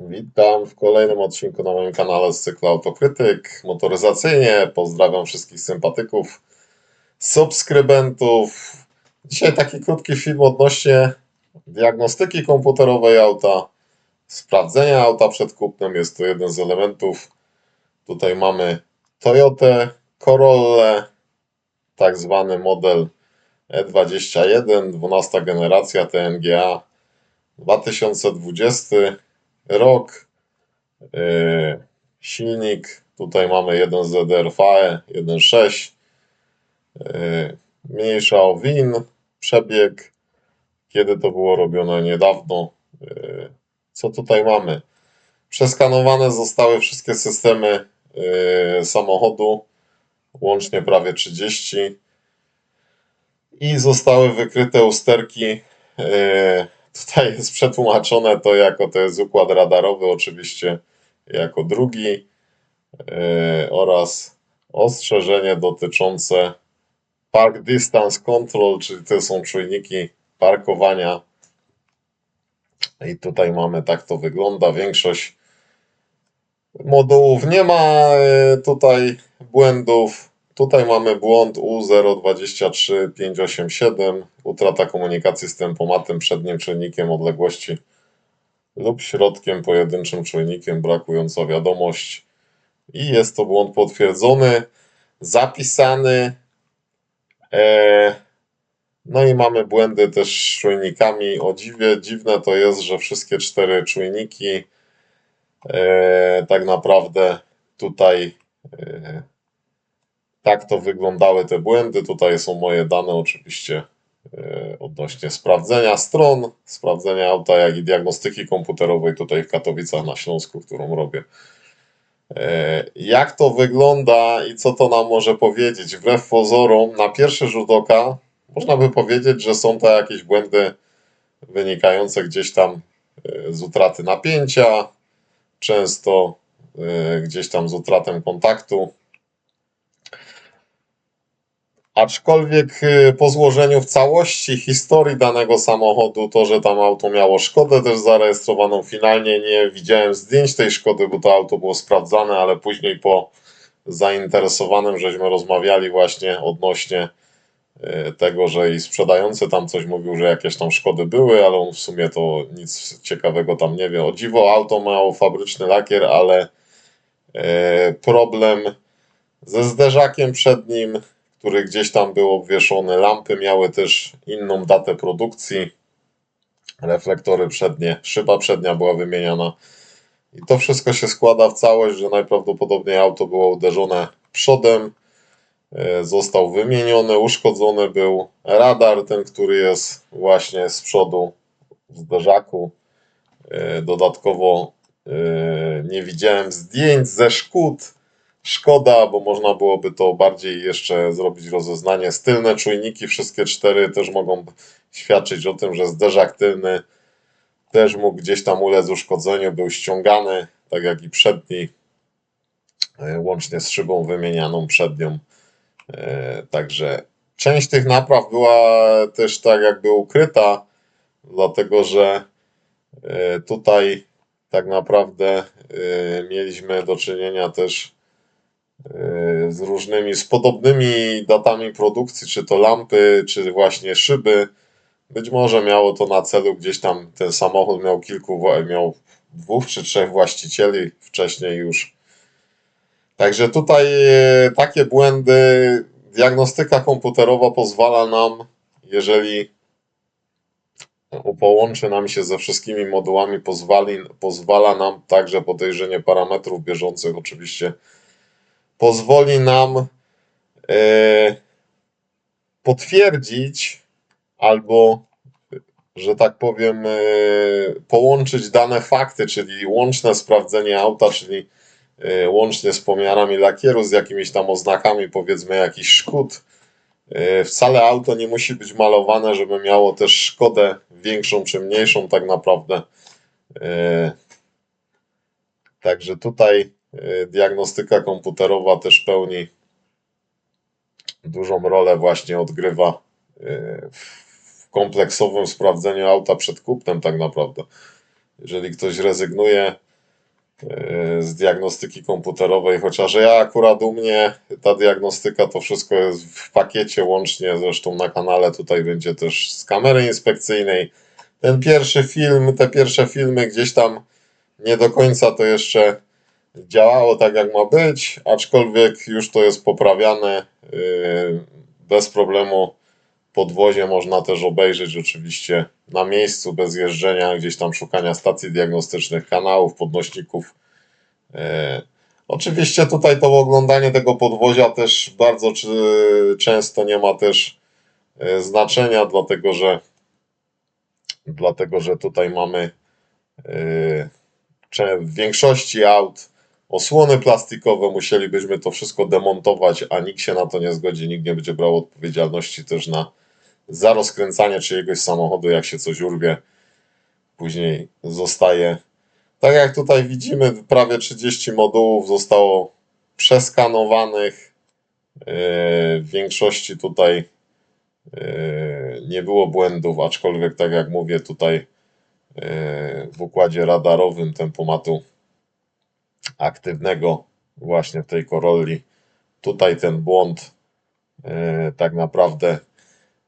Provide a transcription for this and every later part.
Witam w kolejnym odcinku na moim kanale z cyklu Autokrytyk motoryzacyjnie. Pozdrawiam wszystkich sympatyków, subskrybentów. Dzisiaj taki krótki film odnośnie diagnostyki komputerowej auta, sprawdzenia auta przed kupnem. Jest to jeden z elementów. Tutaj mamy Toyotę Corolla, tak zwany model E21, 12 generacja TNGA 2020 rok. Yy, silnik. Tutaj mamy 1 ZDR FAE 1.6. Yy, mniejsza o win. Przebieg. Kiedy to było robione niedawno. Yy, co tutaj mamy? Przeskanowane zostały wszystkie systemy yy, samochodu. Łącznie prawie 30. I zostały wykryte usterki. Tutaj jest przetłumaczone to jako to jest układ radarowy, oczywiście jako drugi yy, oraz ostrzeżenie dotyczące Park Distance Control, czyli to są czujniki parkowania. I tutaj mamy, tak to wygląda. Większość modułów nie ma yy, tutaj błędów. Tutaj mamy błąd U023587, utrata komunikacji z tempomatem, przednim czujnikiem odległości lub środkiem pojedynczym czujnikiem, brakująca wiadomość. I jest to błąd potwierdzony, zapisany. E, no i mamy błędy też z czujnikami. O dziwie, dziwne to jest, że wszystkie cztery czujniki e, tak naprawdę tutaj e, tak to wyglądały te błędy. Tutaj są moje dane oczywiście e, odnośnie sprawdzenia stron, sprawdzenia auta, jak i diagnostyki komputerowej tutaj w Katowicach na Śląsku, którą robię. E, Jak to wygląda i co to nam może powiedzieć? Wbrew pozorom, na pierwszy rzut oka można by powiedzieć, że są to jakieś błędy wynikające gdzieś tam e, z utraty napięcia, często gdzieś tam z utratą kontaktu. Aczkolwiek y, po złożeniu w całości historii danego samochodu, to, że tam auto miało szkodę też zarejestrowaną, finalnie nie widziałem zdjęć tej szkody, bo to auto było sprawdzane, ale później po zainteresowanym żeśmy rozmawiali właśnie odnośnie y, tego, że i sprzedający tam coś mówił, że jakieś tam szkody były, ale on w sumie to nic ciekawego tam nie wie. O dziwo, auto miało fabryczny lakier, ale y, problem ze zderzakiem przednim, który gdzieś tam był obwieszony. Lampy miały też inną datę produkcji. Reflektory przednie, szyba przednia była wymieniana. I to wszystko się składa w całość, że najprawdopodobniej auto było uderzone przodem. e, Został wymieniony, uszkodzony był radar, ten, który jest właśnie z przodu w zderzaku. E, Dodatkowo e, nie widziałem zdjęć ze szkód. Szkoda, bo można byłoby to bardziej jeszcze zrobić rozeznanie. Stylne czujniki, wszystkie cztery też mogą świadczyć o tym, że zderzak tylny też mógł gdzieś tam ulec uszkodzeniu, był ściągany, tak jak i przedni, e, łącznie z szybą wymienianą przednią. E, Także część tych napraw była też tak jakby ukryta, dlatego że e, tutaj tak naprawdę mieliśmy do czynienia też z różnymi, z podobnymi datami produkcji, czy to lampy, czy właśnie szyby. Być może miało to na celu gdzieś tam ten samochód miał kilku, miał dwóch czy trzech właścicieli wcześniej już. Także tutaj e, takie błędy, diagnostyka komputerowa pozwala nam, jeżeli połączy nam się ze wszystkimi modułami, pozwali, pozwala nam także podejrzenie parametrów bieżących oczywiście, pozwoli nam e, potwierdzić albo, że tak powiem, e, połączyć dane fakty, czyli łączne sprawdzenie auta, czyli e, łącznie z pomiarami lakieru, z jakimiś tam oznakami, powiedzmy, jakichś szkód. Wcale auto nie musi być malowane, żeby miało też szkodę większą czy mniejszą, tak naprawdę. Także tutaj diagnostyka komputerowa też pełni dużą rolę, właśnie odgrywa e, w kompleksowym sprawdzeniu auta przed kupnem, tak naprawdę. Jeżeli ktoś rezygnuje e, z diagnostyki komputerowej, chociaż ja akurat u mnie ta diagnostyka to wszystko jest w pakiecie łącznie, zresztą na kanale tutaj będzie też z kamery inspekcyjnej. Ten pierwszy film, te pierwsze filmy gdzieś tam nie do końca to jeszcze działało tak jak ma być, aczkolwiek już to jest poprawiane yy, bez problemu. Podwozie można też obejrzeć oczywiście na miejscu, bez jeżdżenia, gdzieś tam szukania stacji diagnostycznych, kanałów, podnośników. Yy, Oczywiście tutaj to oglądanie tego podwozia też bardzo często nie ma też yy, znaczenia, dlatego że dlatego że tutaj mamy w większości aut osłony plastikowe, musielibyśmy to wszystko demontować, a nikt się na to nie zgodzi, nikt nie będzie brał odpowiedzialności też na za rozkręcanie czyjegoś samochodu, jak się coś urwie, później zostaje. Tak jak tutaj widzimy, prawie 30 modułów zostało przeskanowanych. Yy, W większości tutaj yy, nie było błędów, aczkolwiek tak jak mówię, tutaj yy, w układzie radarowym tempomatu aktywnego właśnie w tej Corolli. Tutaj ten błąd e, tak naprawdę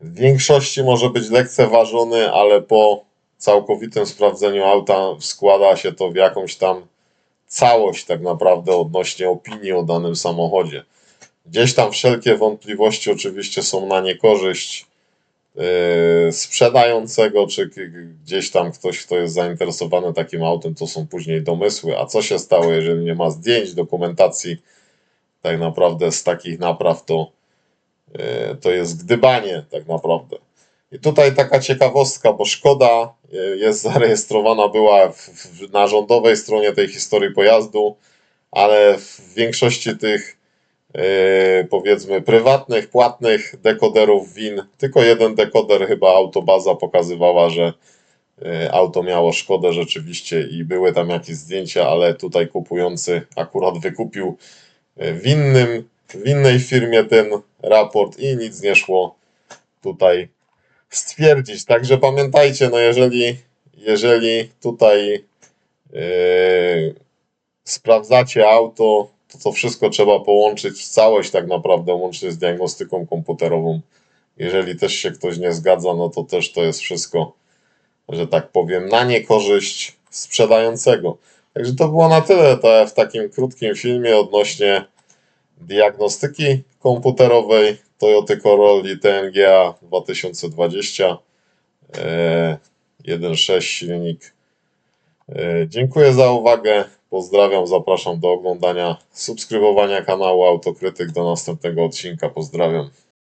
w większości może być lekceważony, ale po całkowitym sprawdzeniu auta składa się to w jakąś tam całość tak naprawdę odnośnie opinii o danym samochodzie. Gdzieś tam wszelkie wątpliwości oczywiście są na niekorzyść sprzedającego, czy gdzieś tam ktoś, kto jest zainteresowany takim autem, to są później domysły. A co się stało, jeżeli nie ma zdjęć, dokumentacji, tak naprawdę z takich napraw, to, e, to jest gdybanie, tak naprawdę. I tutaj taka ciekawostka, bo Szkoda e, jest zarejestrowana była w, w, na rządowej stronie tej historii pojazdu, ale w większości tych powiedzmy prywatnych, płatnych dekoderów win, tylko jeden dekoder chyba Autobaza pokazywała, że e, auto miało szkodę rzeczywiście i były tam jakieś zdjęcia, ale tutaj kupujący akurat wykupił e, w, innym, w innej firmie ten raport i nic nie szło tutaj stwierdzić. Także pamiętajcie, no jeżeli, jeżeli tutaj e, sprawdzacie auto, to to wszystko trzeba połączyć w całość tak naprawdę, łącznie z diagnostyką komputerową. Jeżeli też się ktoś nie zgadza, no to też to jest wszystko, że tak powiem, na niekorzyść sprzedającego. Także to było na tyle to w takim krótkim filmie odnośnie diagnostyki komputerowej Toyota Corolla TNGA 2020 e, 1.6 silnik. E, Dziękuję za uwagę. Pozdrawiam, zapraszam do oglądania, subskrybowania kanału Autokrytyk. Do następnego odcinka. Pozdrawiam.